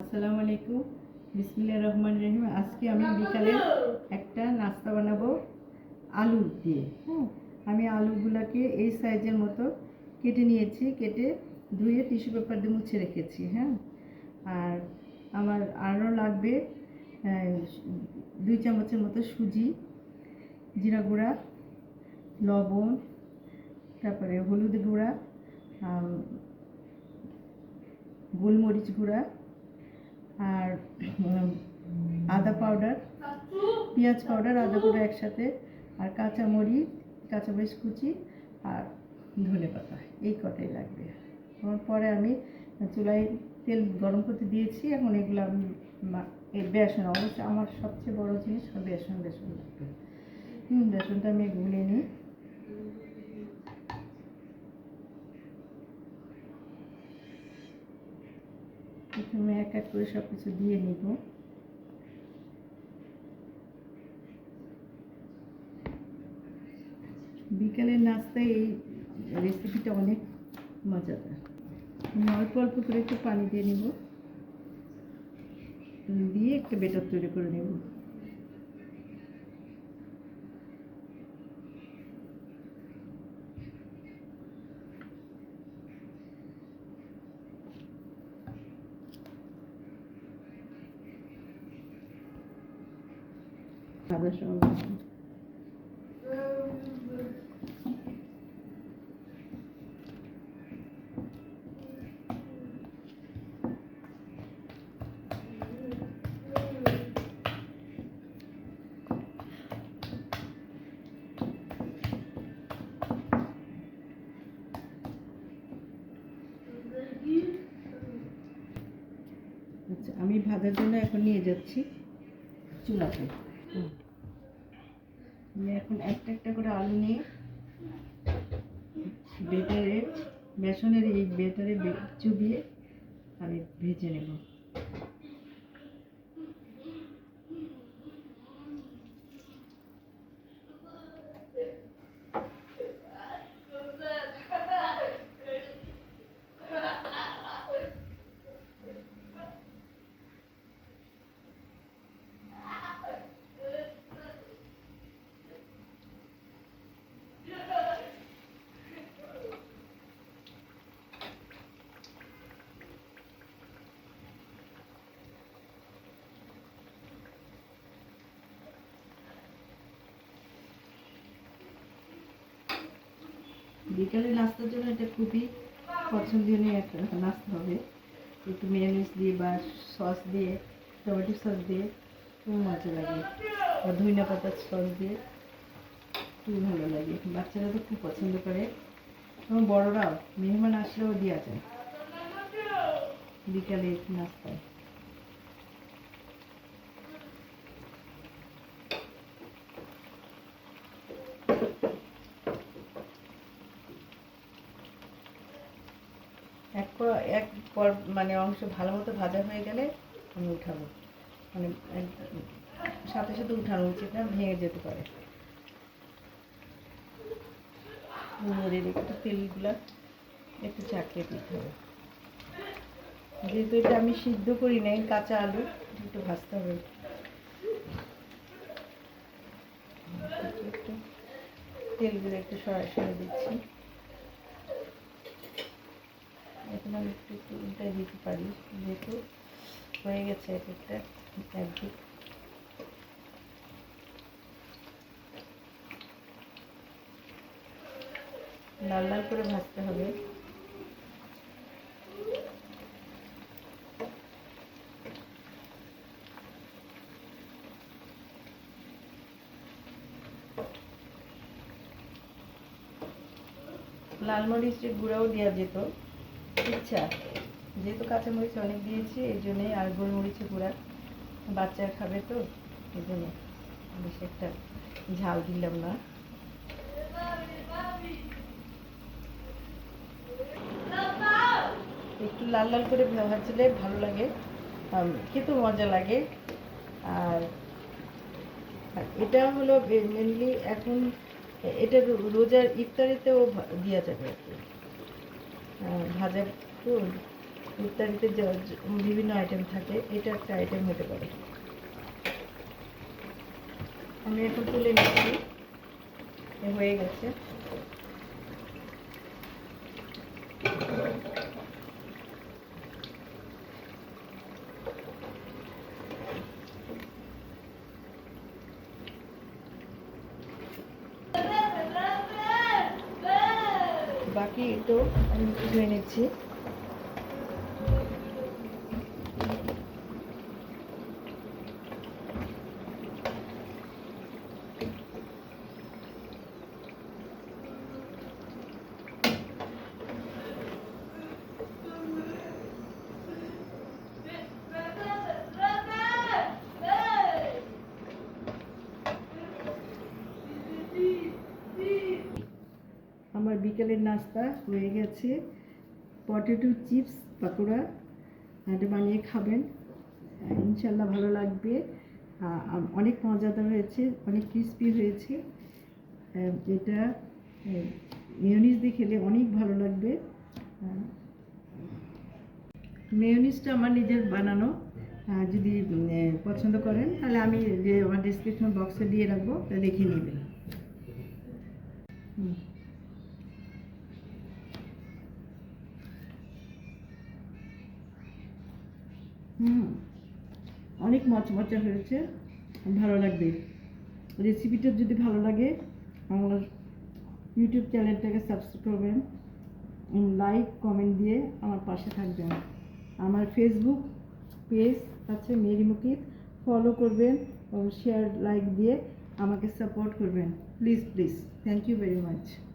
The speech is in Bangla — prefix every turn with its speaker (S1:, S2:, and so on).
S1: আসসালামু আলাইকুম। বিসমিল্লাহ রহমান রহিম। আজকে আমি বিকালে একটা নাস্তা বানাবো আলু দিয়ে। হ্যাঁ আমি আলুগুলোকে এই সাইজের মতো কেটে নিয়েছি কেটে ধুয়ে টিস্যু পেপার দিয়ে মুছে রেখেছি হ্যাঁ। আর আমার আরও লাগবে দুই চামচের মতো সুজি জিরা গুঁড়া লবণ তারপরে হলুদ গুঁড়া গোলমরিচ গুঁড়া আর আদা পাউডার পেঁয়াজ পাউডার আদা পাউডার একসাথে, আর কাঁচা মরিচ, কাঁচা আর ধনে পাতা, এই কটাই লাগবে। আমার পরে আমি চুলায় তেল গরম করতে দিয়েছি, এখন এগুলো আমি এই বেসন, অবশ্য আমার সবচেয়ে বড় জিনিস বেসন বেসন লাগবে। বেসনটা আমি গুলে নিই প্রথমে এক এক করে সব কিছু দিয়ে নিব। বিকালের নাস্তায় এই রেসিপিটা অনেক মজাদার। অল্প অল্প করে একটু পানি দিয়ে নিব। দিয়ে একটা বেটার তৈরি করে নেব। আচ্ছা আমি ভাজার জন্য এখন নিয়ে যাচ্ছি চুলাতে। আমি এখন একটা একটা করে আলু নিয়ে বেটারে, বেসনের এই বেটারে চুবিয়ে আমি ভেজে নেব। বিকালে নাস্তার জন্য এটা খুবই পছন্দনীয় একটা নাস্তা হবে। একটু মেয়োনিজ দিয়ে বা সস দিয়ে টমেটো সস দিয়ে খুব মজা লাগে। বা ধনিয়া পাতার সস দিয়ে খুব ভালো লাগে। বাচ্চারা তো খুব পছন্দ করে। এবং বড়রাও, মেহমান আসলেও দেওয়া যায়। বিকালে নাস্তায়। এক পর মানে অংশ ভালো মতো ভাজা হয়ে গেলে আমি উঠাবো। মানে সাথে সাথে উঠানো উচিত না, ভেঙে যেতে পারে। নেড়ে একটু তেলগুলা একটু চাকিয়ে দিতে হবে। যেহেতু এটা আমি সিদ্ধ করি নাই, কাঁচা আলু, একটু ভাজতে হবে। তেলগুলো একটু সরাসরি দিচ্ছি। এখন আমি একটু একটু উল্টাই দিতে পারি। যেহেতু হয়ে গেছে এক একটা একদিক লাল লাল করে ভাজতে হবে। লাল মরিচের গুঁড়াও দেওয়া যেত। ইচ্ছা। যেহেতু কাঁচামরিচ অনেক দিয়েছি, এই জন্যে আর গোলমরিচের গুঁড়া বাচ্চা খাবে তো, এই জন্য বেশি একটা ঝাল দিলাম না। একটু লাল লাল করে ভাজলে ভালো লাগে। খেতেও মজা লাগে। আর এটা হলো মেনলি এখন, এটা রোজার ইফতারিতেও দেওয়া যাবে আর কি। ভাজা ফুল, ইত্যাদিতে বিভিন্ন আইটেম থাকে, এটা একটা আইটেম হতে পারে। আমি এখন তুলে নিচ্ছি। হয়ে গেছে। বাকি তো আমি ধুয়ে নিচ্ছি। আমার বিকেলের নাস্তা হয়ে গেছে। পটেটো চিপস, পাকোড়া এটা বানিয়ে খাবেন। ইনশাল্লাহ ভালো লাগবে। অনেক মজাদার হয়েছে, অনেক ক্রিস্পি হয়েছে। এটা মেয়নিজ দিয়ে খেলে অনেক ভালো লাগবে। মেয়নিজটা আমার নিজের বানানো। যদি পছন্দ করেন, তাহলে আমি আমার ডিসক্রিপশন বক্সে দিয়ে রাখব দেখে নেবেন। হুম। হুম। অনেক মচমচা হয়েছে। ভালো লাগবে। রেসিপিটা যদি ভালো লাগে, আমার ইউটিউব চ্যানেলটাকে সাবস্ক্রাইব করবেন। লাইক কমেন্ট দিয়ে আমার পাশে থাকবেন। আমার ফেসবুক পেজ আছে মেরি মুকিত। ফলো করবেন এবং শেয়ার লাইক দিয়ে আমাকে সাপোর্ট করবেন। Please please thank you very much